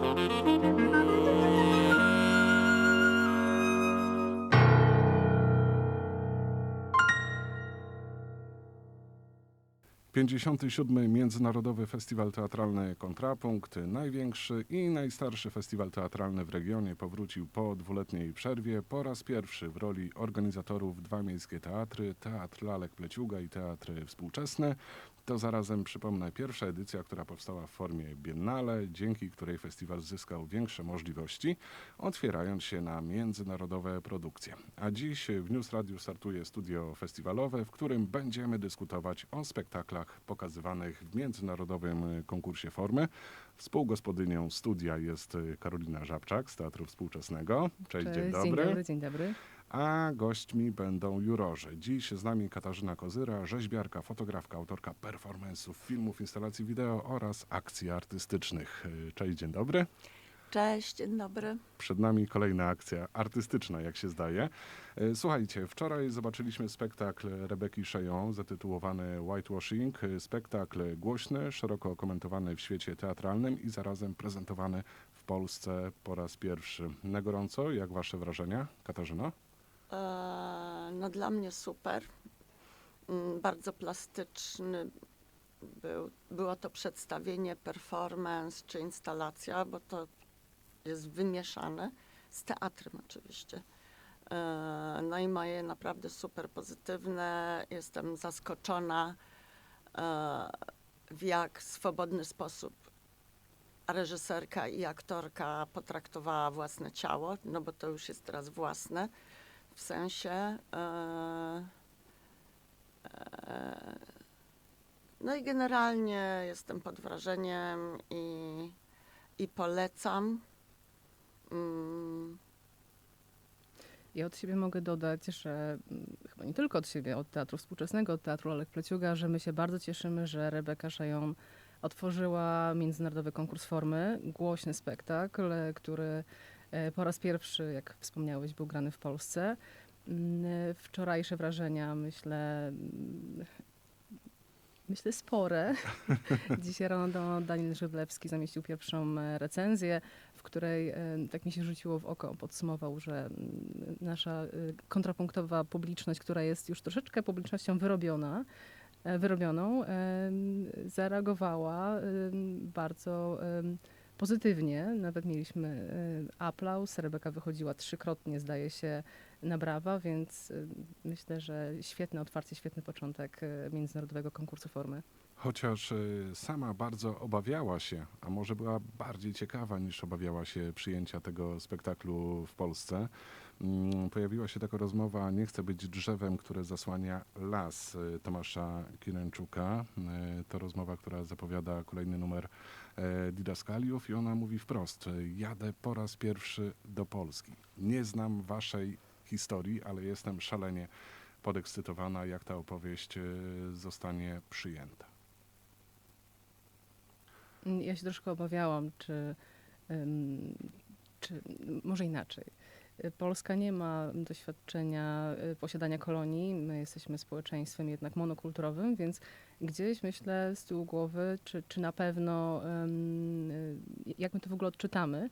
Thank you. 57. Międzynarodowy Festiwal Teatralny Kontrapunkt, największy i najstarszy festiwal teatralny w regionie, powrócił po dwuletniej przerwie po raz pierwszy w roli organizatorów dwa miejskie teatry, Teatr Lalek Pleciuga i Teatr Współczesny. To zarazem, przypomnę, pierwsza edycja, która powstała w formie biennale, dzięki której festiwal zyskał większe możliwości, otwierając się na międzynarodowe produkcje. A dziś w News Radio startuje studio festiwalowe, w którym będziemy dyskutować o spektaklach pokazywanych w międzynarodowym konkursie formy. Współgospodynią studia jest Karolina Żabczak z Teatru Współczesnego. Cześć, dzień Dzień dobry. dobry, dzień dobry. A gośćmi będą jurorzy. Dziś z nami Katarzyna Kozyra, rzeźbiarka, fotografka, autorka performance'ów, filmów, instalacji wideo oraz akcji artystycznych. Cześć, dzień dobry. Cześć, dzień dobry. Przed nami kolejna akcja artystyczna, jak się zdaje. E, Słuchajcie, wczoraj zobaczyliśmy spektakl Rebeki Cheyon zatytułowany Whitewashing. E, Spektakl głośny, szeroko komentowany w świecie teatralnym i zarazem prezentowany w Polsce po raz pierwszy. Na gorąco, jak wasze wrażenia, Katarzyna? E, no dla mnie super. Mm, Bardzo plastyczny był, było to przedstawienie, performance czy instalacja, bo to jest wymieszane z teatrem oczywiście. E, No i moje naprawdę super pozytywne. Jestem zaskoczona, e, w jak swobodny sposób reżyserka i aktorka potraktowała własne ciało, no bo to już jest teraz własne, w sensie. E, no i generalnie jestem pod wrażeniem i, i polecam. Mm, Ja od siebie mogę dodać, że mm, chyba nie tylko od siebie, od Teatru Współczesnego, od Teatru Olek Pleciuga, że my się bardzo cieszymy, że Rebeka Cheyon otworzyła międzynarodowy konkurs formy, głośny spektakl, który e, po raz pierwszy, jak wspomniałeś, był grany w Polsce. Mm, Wczorajsze wrażenia, myślę, myślę spore. Dzisiaj rano Daniel Żywlewski zamieścił pierwszą e, recenzję, w której e, tak mi się rzuciło w oko, podsumował, że mm, nasza e, kontrapunktowa publiczność, która jest już troszeczkę publicznością wyrobiona, wyrobioną, zareagowała bardzo pozytywnie. Nawet mieliśmy e, aplauz. Rebeka wychodziła trzykrotnie, zdaje się, na brawa, więc e, myślę, że świetne otwarcie, świetny początek e, międzynarodowego konkursu formy. Chociaż y, sama bardzo obawiała się, a może była bardziej ciekawa niż obawiała się przyjęcia tego spektaklu w Polsce, pojawiła się taka rozmowa Nie chcę być drzewem, które zasłania las y, Tomasza Kirenczuka. Y, To rozmowa, która zapowiada kolejny numer e, Didaskaliów i ona mówi wprost jadę po raz pierwszy do Polski. Nie znam waszej historii, ale jestem szalenie podekscytowana, jak ta opowieść y, zostanie przyjęta. Mm, Ja się troszkę obawiałam, czy, czy może inaczej. Polska nie ma doświadczenia y, posiadania kolonii. My jesteśmy społeczeństwem jednak monokulturowym, więc gdzieś myślę z tyłu głowy, czy, czy na pewno, y, jak my to w ogóle odczytamy.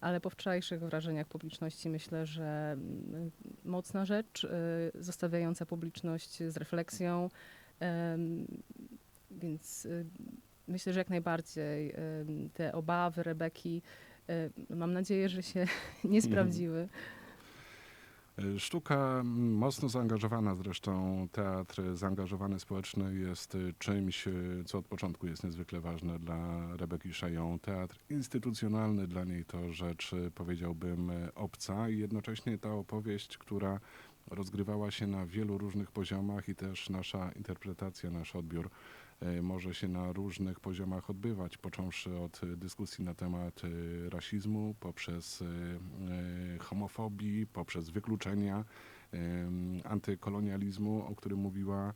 Ale po wczorajszych wrażeniach publiczności myślę, że mm, mocna rzecz, y, zostawiająca publiczność z refleksją. Więc myślę, że jak najbardziej te obawy Rebeki, mam nadzieję, że się nie sprawdziły. Y, Sztuka mocno zaangażowana, zresztą teatr zaangażowany społeczny jest y, czymś, y, co od początku jest niezwykle ważne dla Rebeki Cheyon. Teatr instytucjonalny dla niej to rzecz, y, powiedziałbym, y, obca i jednocześnie ta opowieść, która rozgrywała się na wielu różnych poziomach i też nasza interpretacja, nasz odbiór y, może się na różnych poziomach odbywać, począwszy od dyskusji na temat y, rasizmu, poprzez y, homofobii, poprzez wykluczenia, antykolonializmu, o którym mówiła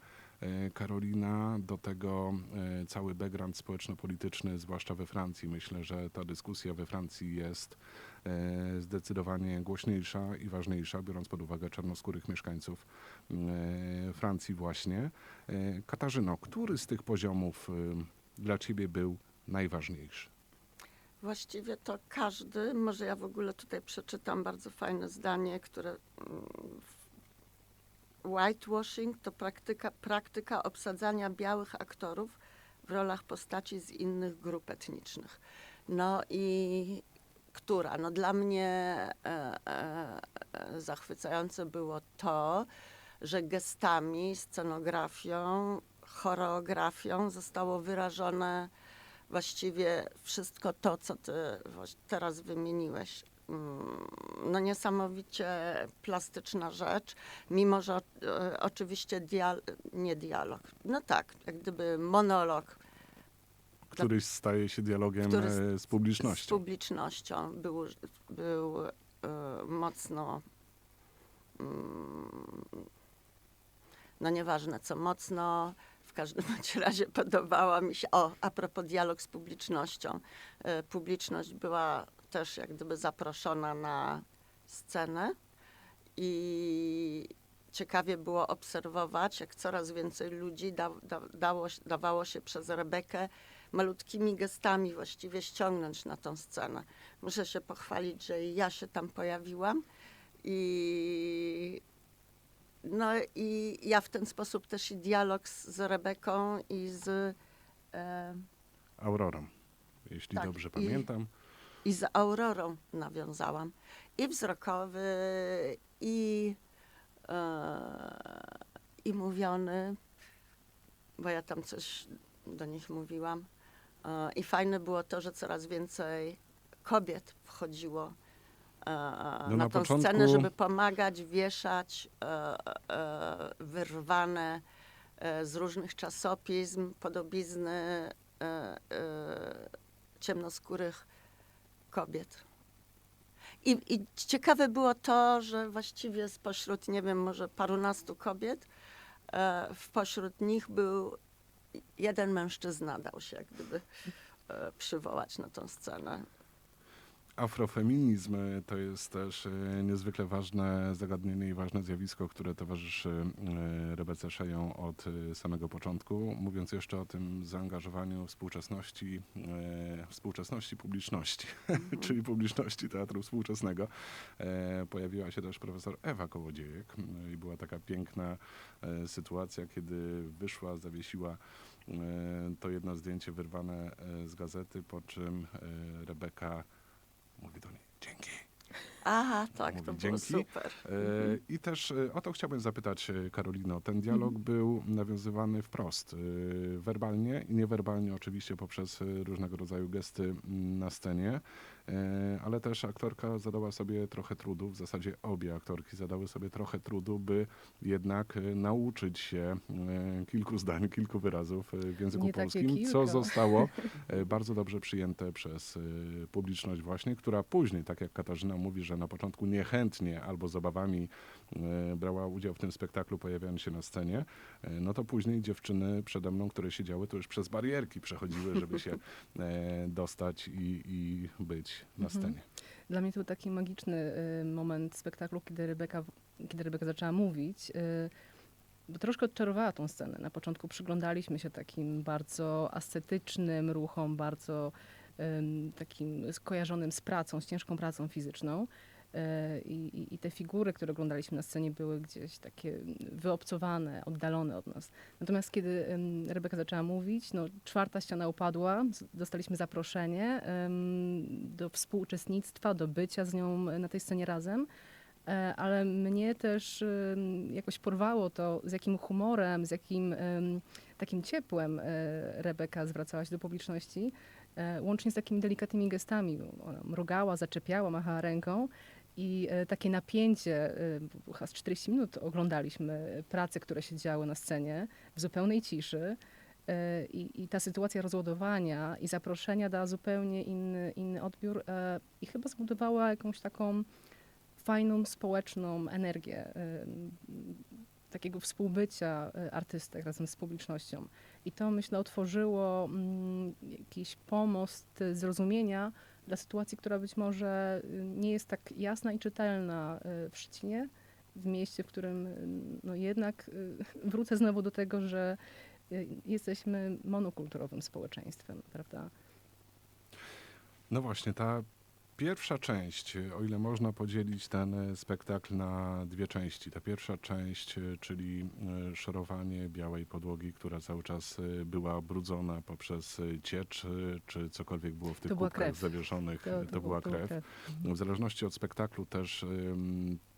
Karolina, do tego y, cały background społeczno-polityczny, zwłaszcza we Francji. Myślę, że ta dyskusja we Francji jest y, zdecydowanie głośniejsza i ważniejsza, biorąc pod uwagę czarnoskórych mieszkańców Francji właśnie. Katarzyno, który z tych poziomów dla Ciebie był najważniejszy? właściwie to każdy, może ja w ogóle tutaj przeczytam bardzo fajne zdanie, które mm, whitewashing to praktyka, praktyka obsadzania białych aktorów w rolach postaci z innych grup etnicznych. No i która? No dla mnie e, e, zachwycające było to, że gestami, scenografią, choreografią zostało wyrażone właściwie wszystko to, co ty teraz wymieniłeś. Mm, No niesamowicie plastyczna rzecz, mimo że e, oczywiście dial- nie dialog, no tak, jak gdyby monolog Któryś staje się dialogiem Który e, z z publicznością. publicznością był, był e, mocno, mm, no nieważne co mocno, w każdym razie podobała mi się, o, a propos dialog z publicznością, e, publiczność była też jak gdyby zaproszona na scenę i ciekawie było obserwować, jak coraz więcej ludzi da, da, dało, dawało się przez Rebekę malutkimi gestami właściwie ściągnąć na tą scenę. Muszę się pochwalić, że ja się tam pojawiłam i no i ja w ten sposób też i dialog z, z Rebeką i z e, Aurorą, jeśli Tak, dobrze i- pamiętam. I z Aurorą nawiązałam. I wzrokowy, i, e, i mówiony, bo ja tam coś do nich mówiłam. E, I fajne było to, że coraz więcej kobiet wchodziło e, No na na tą początku- scenę, żeby pomagać, wieszać e, e, wyrwane e, z różnych czasopism podobizny e, e, ciemnoskórych kobiet. I, I ciekawe było to, że właściwie spośród, nie wiem, może parunastu kobiet, e, w pośród nich był jeden mężczyzna, dał się jak gdyby e, przywołać na tą scenę. Afrofeminizm e, to jest też e, niezwykle ważne zagadnienie i ważne zjawisko, które towarzyszy e, Rebece Szeją od samego początku. Mówiąc jeszcze o tym zaangażowaniu współczesności, współczesności publiczności, czyli publiczności teatru współczesnego, pojawiła się też profesor Ewa Kołodziejek i była taka piękna sytuacja, kiedy wyszła, zawiesiła to jedno zdjęcie wyrwane z gazety, po czym e, Rebeka mówi do niej dzięki. Aha, tak, Mówi to było dzięki. super. E, I też e, o to chciałbym zapytać e, Karolino. Ten dialog był nawiązywany wprost, e, werbalnie i niewerbalnie oczywiście poprzez e, różnego rodzaju gesty m, na scenie, e, ale też aktorka zadała sobie trochę trudu, w zasadzie obie aktorki zadały sobie trochę trudu, by jednak e, nauczyć się e, kilku zdań, kilku wyrazów e, w języku Nie takie polskim, co kilka. zostało e, bardzo dobrze przyjęte przez e, publiczność właśnie, która później, tak jak Katarzyna mówi, że na początku niechętnie albo z obawami e, brała udział w tym spektaklu, pojawiając się na scenie, e, no to później dziewczyny przede mną, które siedziały, to już przez barierki przechodziły, żeby się e, dostać i, i być na Mhm. scenie. Dla mnie to był taki magiczny moment spektaklu, kiedy Rebeka, kiedy Rebeka zaczęła mówić. bo troszkę odczarowała tą scenę. Na początku przyglądaliśmy się takim bardzo ascetycznym ruchom, bardzo takim skojarzonym z pracą, z ciężką pracą fizyczną. Y, I, i, I te figury, które oglądaliśmy na scenie, były gdzieś takie wyobcowane, oddalone od nas. Natomiast kiedy Rebeka zaczęła mówić, no, czwarta ściana upadła, dostaliśmy zaproszenie do współuczestnictwa, do bycia z nią na tej scenie razem. E, Ale mnie też jakoś porwało to, z jakim humorem, z jakim takim ciepłem e, Rebeka zwracała się do publiczności, e, łącznie z takimi delikatnymi gestami. Ona mrugała, zaczepiała, machała ręką. I e, takie napięcie, e, chyba z 40 minut oglądaliśmy prace, które się działy na scenie w zupełnej ciszy. E, I, I ta sytuacja rozładowania i zaproszenia dała zupełnie inny, inny odbiór e, i chyba zbudowała jakąś taką fajną społeczną energię e, takiego współbycia e, artystek razem z publicznością. I to myślę otworzyło mm, jakiś pomost zrozumienia dla sytuacji, która być może y, nie jest tak jasna i czytelna y, w Szczecinie, w mieście, w którym y, no jednak wrócę znowu do tego, że jesteśmy monokulturowym społeczeństwem, prawda? No właśnie, ta pierwsza część, o ile można podzielić ten e, spektakl na dwie części. Ta pierwsza część, e, czyli e, szorowanie białej podłogi, która cały czas była brudzona poprzez ciecz, czy cokolwiek było w tych To kubkach zawieszonych, e, to, była krew. W zależności od spektaklu też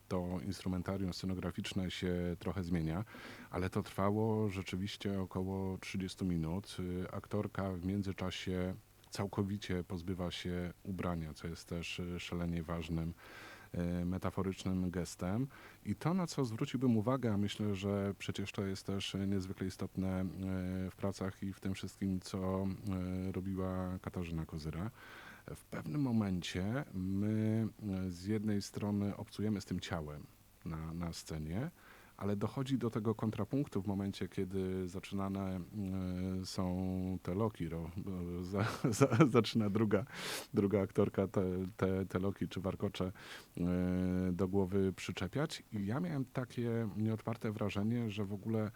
to instrumentarium scenograficzne się trochę zmienia, ale to trwało rzeczywiście około 30 minut. Aktorka w międzyczasie całkowicie pozbywa się ubrania, co jest też y, szalenie ważnym y, metaforycznym gestem. I to, na co zwróciłbym uwagę, a myślę, że przecież to jest też y, niezwykle istotne w pracach i w tym wszystkim, co robiła Katarzyna Kozyra, w pewnym momencie my e, z jednej strony obcujemy z tym ciałem na, na scenie, ale dochodzi do tego kontrapunktu w momencie, kiedy zaczynane e, są te loki, ro, za, za, zaczyna druga, druga aktorka te, te, te loki czy warkocze e, do głowy przyczepiać i ja miałem takie nieodparte wrażenie, że w ogóle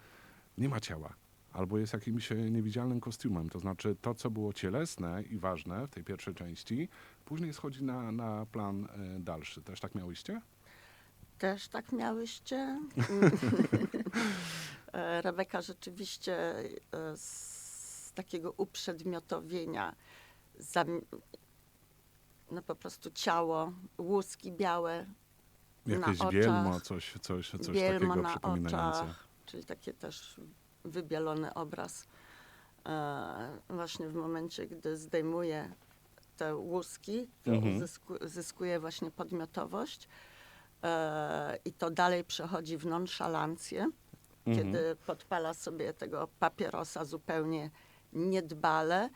nie ma ciała albo jest jakimś e, niewidzialnym kostiumem. To znaczy to, co było cielesne i ważne w tej pierwszej części, później schodzi na, na plan dalszy. Też tak miałyście? Też tak miałyście. E, Rebeka rzeczywiście e, z takiego uprzedmiotowienia, no po prostu ciało, łuski białe, Jakieś oczach, bielmo, coś, coś, coś bielmo takiego na przypominające. oczach, czyli taki też wybielony obraz. E, właśnie w momencie, gdy zdejmuje te łuski, to Mhm. uzysku, zyskuje właśnie podmiotowość e, i to dalej przechodzi w nonszalancję, Mhm. kiedy podpala sobie tego papierosa zupełnie niedbale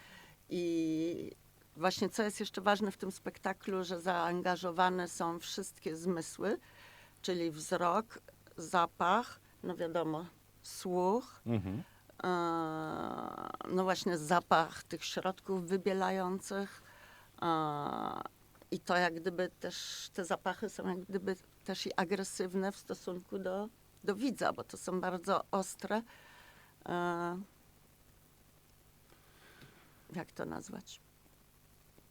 i właśnie co jest jeszcze ważne w tym spektaklu, że zaangażowane są wszystkie zmysły, czyli wzrok, zapach, no wiadomo, słuch, Mhm. e, no właśnie zapach tych środków wybielających e, i to jak gdyby też te zapachy są jak gdyby też i agresywne w stosunku do, do widza, bo to są bardzo ostre. E, jak to nazwać?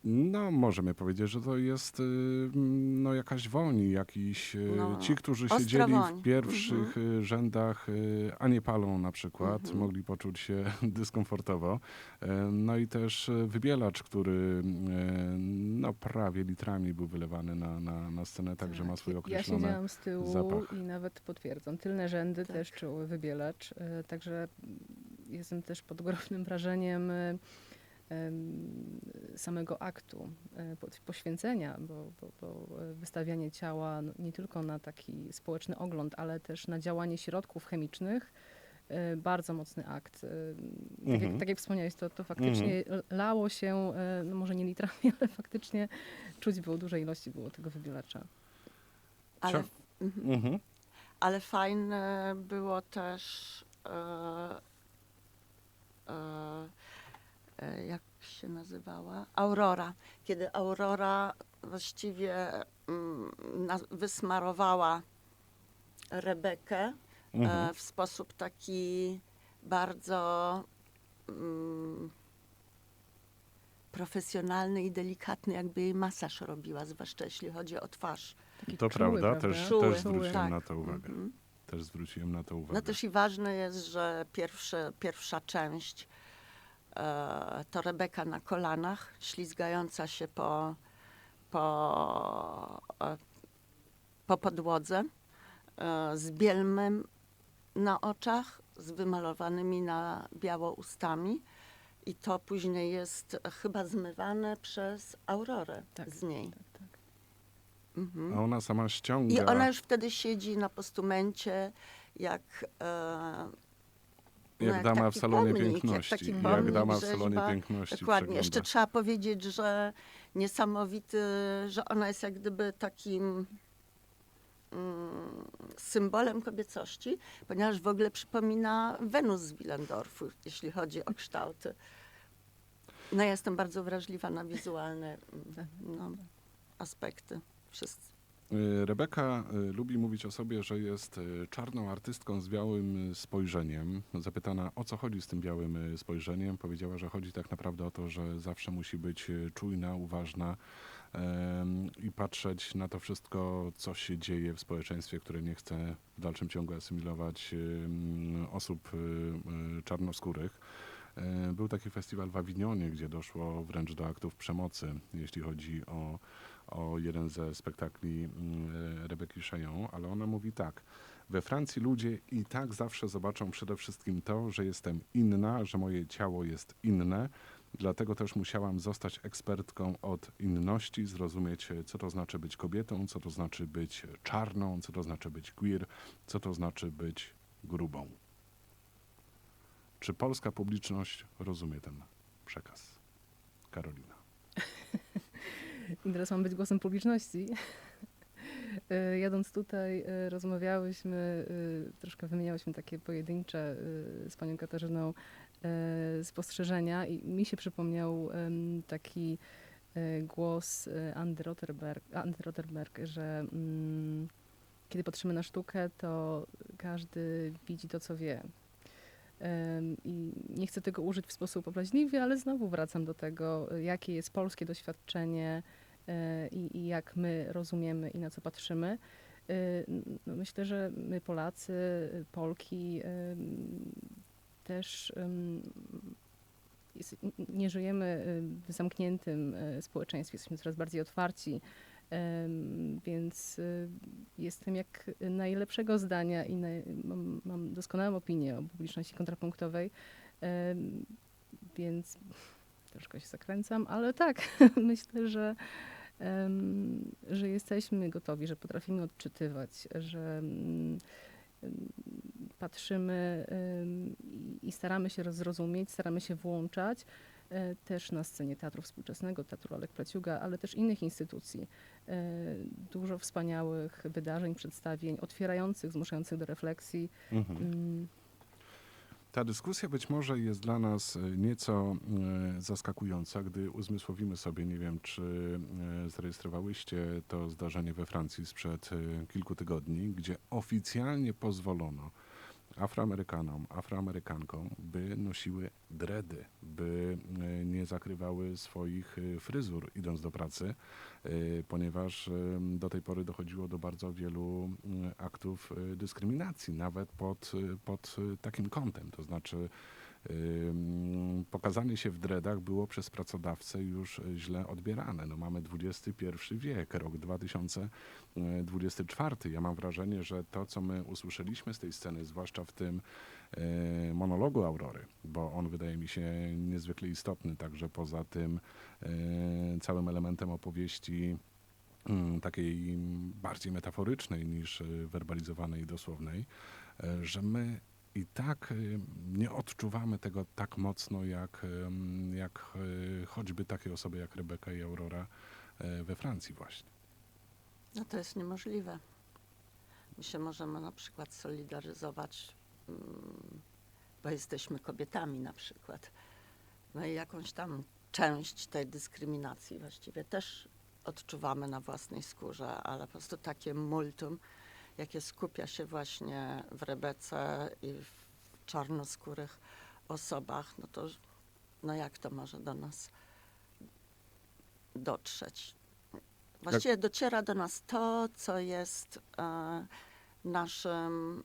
No, możemy powiedzieć, że to jest y, no, jakaś woń, jakiś... y, No, ci, którzy ostra siedzieli woń. w pierwszych y, rzędach, y, a nie palą na przykład, Mhm. mogli poczuć się dyskomfortowo. E, No i też y, wybielacz, który y, no, prawie litrami był wylewany na, na, na scenę, także ma swój Ja określony... siedziałam z tyłu zapach. i nawet potwierdzam. Tylne rzędy Tak. też czuły wybielacz, e, także mm, jestem też pod ogromnym wrażeniem e, em, samego aktu e, po- poświęcenia, bo, bo, bo e, wystawianie ciała no, nie tylko na taki społeczny ogląd, ale też na działanie środków chemicznych. e, Bardzo mocny akt. Tak, Mhm. jak, tak jak wspomniałeś, to, to faktycznie l- lało się, no może nie litrami, ale faktycznie czuć było, duże ilości było tego wybielacza. Ale, mhm. Mhm. Ale fajne było też, e, e, jak się nazywała? Aurora. Kiedy Aurora właściwie mm, wysmarowała Rebekę Mhm. e, w sposób taki bardzo mm, profesjonalny i delikatny, jakby jej masaż robiła, zwłaszcza jeśli chodzi o twarz. Taki To czuły, prawda, też, Czuły, też zwróciłem tak. na to uwagę. Mhm. Też zwróciłem na to uwagę. No też i ważne jest, że pierwsze, pierwsza część e, to Rebeka na kolanach, ślizgająca się po, po, e, po podłodze, e, z bielmem na oczach, z wymalowanymi na biało ustami. I to później jest chyba zmywane przez Aurorę Tak, z niej. Tak, tak. Mhm. A ona sama ściąga... I ona już wtedy siedzi na postumencie, jak, e, Jak dama w taki salonie pomnik, piękności. Jak taki jak pomnik, dama w salonie rzeźba. piękności Dokładnie. Jeszcze przegląda. trzeba powiedzieć, że niesamowity, że ona jest jak gdyby takim mm, symbolem kobiecości, ponieważ w ogóle przypomina Wenus z Willendorfu, jeśli chodzi o kształty. No ja jestem bardzo wrażliwa na wizualne mm, no, aspekty. Wszyscy. Y, Rebeka y, lubi mówić o sobie, że jest y, czarną artystką z białym spojrzeniem. Zapytana o co chodzi z tym białym spojrzeniem, powiedziała, że chodzi tak naprawdę o to, że zawsze musi być czujna, uważna i patrzeć na to wszystko, co się dzieje w społeczeństwie, które nie chce w dalszym ciągu asymilować osób czarnoskórych. E, Był taki festiwal w Awinionie, gdzie doszło wręcz do aktów przemocy, jeśli chodzi o, o jeden ze spektakli mm, Rebeki Chaillon, ale ona mówi tak. We Francji ludzie i tak zawsze zobaczą przede wszystkim to, że jestem inna, że moje ciało jest inne. Dlatego też musiałam zostać ekspertką od inności, zrozumieć, e, co to znaczy być kobietą, co to znaczy być czarną, co to znaczy być queer, co to znaczy być grubą. Czy polska publiczność rozumie ten przekaz? Karolina. I teraz mam być głosem publiczności. E, Jadąc tutaj, e, rozmawiałyśmy, e, troszkę wymieniałyśmy takie pojedyncze z panią Katarzyną spostrzeżenia i mi się przypomniał taki głos Andy Rotterberg, Andy Rotterberg że mm, kiedy patrzymy na sztukę, to każdy widzi to, co wie. I nie chcę tego użyć w sposób obraźliwy, ale znowu wracam do tego, jakie jest polskie doświadczenie e, i, i jak my rozumiemy i na co patrzymy. E, No myślę, że my Polacy, Polki też nie żyjemy w zamkniętym e, społeczeństwie, jesteśmy coraz bardziej otwarci. Więc e, jestem jak najlepszego zdania i naj, mam, mam doskonałą opinię o publiczności kontrapunktowej, więc troszkę się zakręcam, ale tak, myślę, że, że jesteśmy gotowi, że potrafimy odczytywać, że mm, patrzymy i- staramy się zrozumieć, staramy się włączać też na scenie Teatru Współczesnego, Teatru Alek Pleciuga, ale też innych instytucji. E, Dużo wspaniałych wydarzeń, przedstawień, otwierających, zmuszających do refleksji. Mm, Ta dyskusja być może jest dla nas e, nieco e, zaskakująca, gdy uzmysłowimy sobie, nie wiem, czy e, zarejestrowałyście to zdarzenie we Francji sprzed e, kilku tygodni, gdzie oficjalnie pozwolono Afroamerykanom, Afroamerykankom, by nosiły dredy, by e, nie zakrywały swoich e, fryzur idąc do pracy, e, ponieważ do tej pory dochodziło do bardzo wielu aktów dyskryminacji, nawet pod, pod takim kątem. To znaczy, pokazanie się w dreadach było przez pracodawcę już e, źle odbierane. No mamy XXI wiek, rok 2024. Ja mam wrażenie, że to, co my usłyszeliśmy z tej sceny, zwłaszcza w tym e, monologu Aurory, bo on wydaje mi się niezwykle istotny, także poza tym e, całym elementem opowieści mm, takiej bardziej metaforycznej niż werbalizowanej i dosłownej, że my i tak y, nie odczuwamy tego tak mocno, jak, jak y, choćby takie osoby jak Rebeka i Aurora y, we Francji właśnie. No to jest niemożliwe. My się możemy na przykład solidaryzować, mm, bo jesteśmy kobietami na przykład. No i jakąś tam część tej dyskryminacji właściwie też odczuwamy na własnej skórze, ale po prostu takie multum, jakie skupia się właśnie w Rebece i w czarnoskórych osobach, no to no jak to może do nas dotrzeć? Właściwie dociera do nas to, co jest e, naszym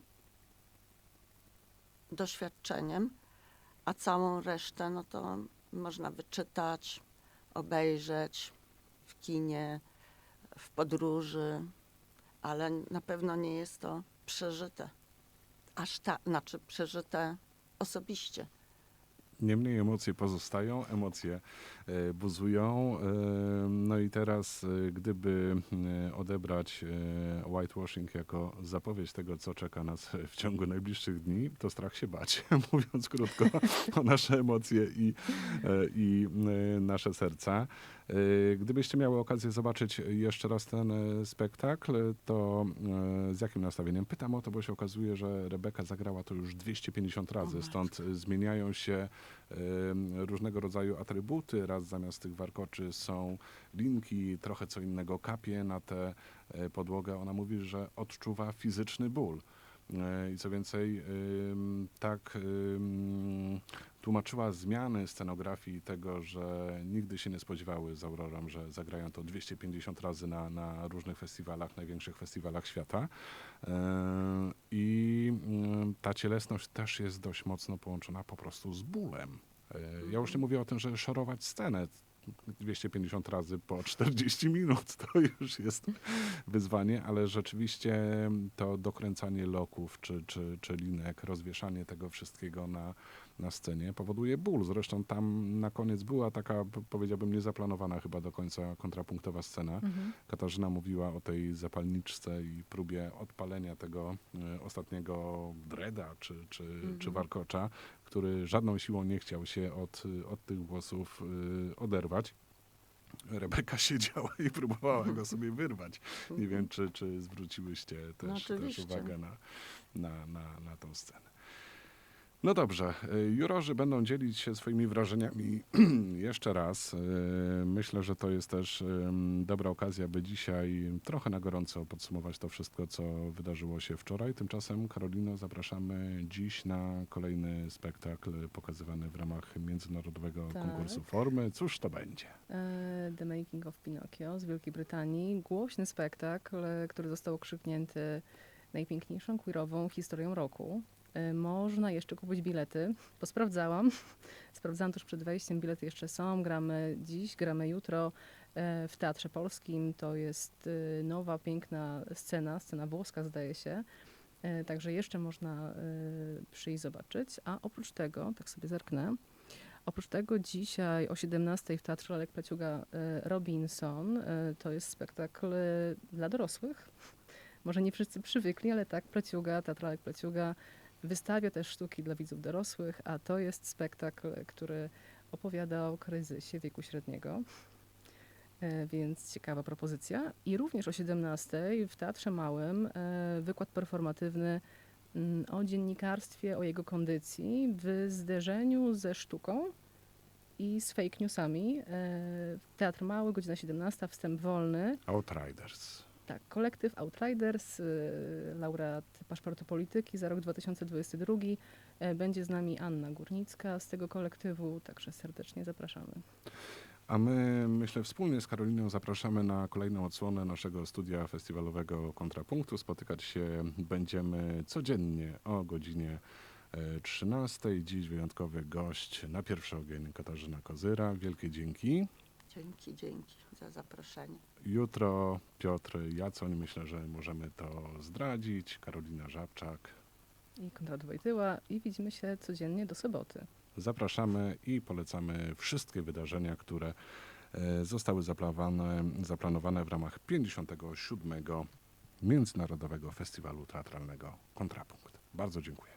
doświadczeniem, a całą resztę no to można wyczytać, obejrzeć w kinie, w podróży, ale na pewno nie jest to przeżyte. Aż tak, znaczy przeżyte osobiście. Niemniej emocje pozostają, emocje e, buzują. e, No i teraz, e, gdyby odebrać whitewashing jako zapowiedź tego, co czeka nas w ciągu najbliższych dni, to strach się bać, mówiąc krótko, o nasze emocje i, i nasze serca. E, Gdybyście miały okazję zobaczyć jeszcze raz ten e, spektakl, to e, z jakim nastawieniem? Pytam o to, bo się okazuje, że Rebeka zagrała to już 250 razy, stąd zmieniają się różnego rodzaju atrybuty. Raz zamiast tych warkoczy są linki, trochę co innego kapie na tę podłogę. Ona mówi, że odczuwa fizyczny ból. I co więcej, tak tłumaczyła zmiany scenografii tego, że nigdy się nie spodziewały z Aurorą, że zagrają to 250 razy na, na różnych festiwalach, największych festiwalach świata. E, I ym, ta cielesność też jest dość mocno połączona po prostu z bólem. E, Ja już nie mówię o tym, że szorować scenę 250 razy po 40 minut, to już jest wyzwanie, ale rzeczywiście to dokręcanie loków czy, czy, czy linek, rozwieszanie tego wszystkiego na, na scenie powoduje ból. Zresztą tam na koniec była taka, powiedziałbym, niezaplanowana chyba do końca kontrapunktowa scena. Mhm. Katarzyna mówiła o tej zapalniczce i próbie odpalenia tego e, ostatniego dreda czy, czy, czy Mhm. warkocza, który żadną siłą nie chciał się od, od tych włosów e, oderwać. Rebeka siedziała i próbowała go sobie wyrwać. Nie wiem, czy, czy zwróciłyście No też, też oczywiście. uwagę na, na, na, na tą scenę. No dobrze, y, jurorzy będą dzielić się swoimi wrażeniami jeszcze raz. Y, Myślę, że to jest też dobra okazja, by dzisiaj trochę na gorąco podsumować to wszystko, co wydarzyło się wczoraj. Tymczasem, Karolino, zapraszamy dziś na kolejny spektakl pokazywany w ramach międzynarodowego Tak. konkursu formy. Cóż to będzie? E, The Making of Pinocchio z Wielkiej Brytanii. Głośny spektakl, który został okrzyknięty najpiękniejszą queerową historią roku. E, Można jeszcze kupić bilety. Posprawdzałam. Sprawdzałam tuż przed wejściem. Bilety jeszcze są. Gramy dziś, gramy jutro e, w Teatrze Polskim. To jest e, nowa, piękna scena, scena włoska zdaje się. Także jeszcze można przyjść zobaczyć. A oprócz tego, tak sobie zerknę, Oprócz tego dzisiaj o 17 w Teatrze Lalek Placiuga e, Robinson. To jest spektakl dla dorosłych. Może nie wszyscy przywykli, ale tak, Placiuga, Teatr Lalek Placiuga wystawia też sztuki dla widzów dorosłych, a to jest spektakl, który opowiada o kryzysie wieku średniego. E, Więc ciekawa propozycja. I również o 17 w Teatrze Małym e, wykład performatywny mm, o dziennikarstwie, o jego kondycji w zderzeniu ze sztuką i z fake newsami. E, Teatr Mały, godzina 17, wstęp wolny. Outriders. Tak, kolektyw Outriders, y, laureat paszportu polityki za rok 2022. E, Będzie z nami Anna Górnicka z tego kolektywu, także serdecznie zapraszamy. A my, myślę, wspólnie z Karoliną zapraszamy na kolejną odsłonę naszego studia festiwalowego Kontrapunktu. Spotykać się będziemy codziennie o godzinie e, 13. Dziś wyjątkowy gość na pierwszy ogień Katarzyna Kozyra. Wielkie dzięki. Dzięki, dzięki za zaproszenie. Jutro Piotr Jacoń, myślę, że możemy to zdradzić. Karolina Żabczak. I Konrad Wojtyła i widzimy się codziennie do soboty. Zapraszamy i polecamy wszystkie wydarzenia, które e, zostały zaplanowane, zaplanowane w ramach 57. Międzynarodowego Festiwalu Teatralnego Kontrapunkt. Bardzo dziękuję.